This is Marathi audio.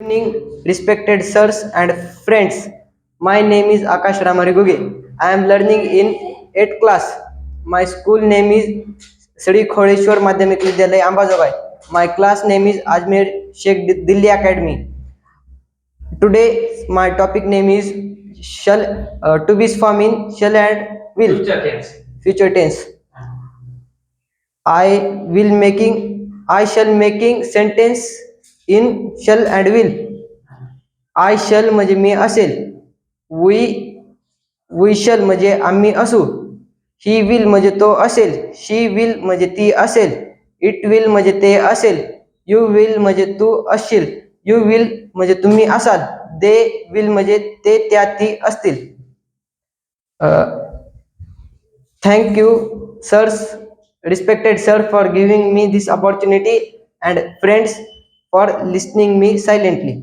evening, respected sirs and friends. My name is Akash Ramari Guge. I am learning in 8th class. My school name is Sri Kholeshwar Madhyamik Vidyalay Ambajogai. My class name is Ajmer Sheikh Dilli Academy. Today my topic name is shall uh, to be form in shall and will Future tense. future tense. I will making I shall making sentence in shall and will. I shall म्हणजे मी असेल. we we shall म्हणजे आम्ही असू. ही विल म्हणजे तो असेल. शी विल म्हणजे ती असेल. इट विल म्हणजे ते असेल. यू विल म्हणजे तू असशील. यू विल म्हणजे तुम्ही असाल. दे विल म्हणजे ते त्या ती असतील. thank you sirs respected sir for giving me this opportunity and friends for listening me silently.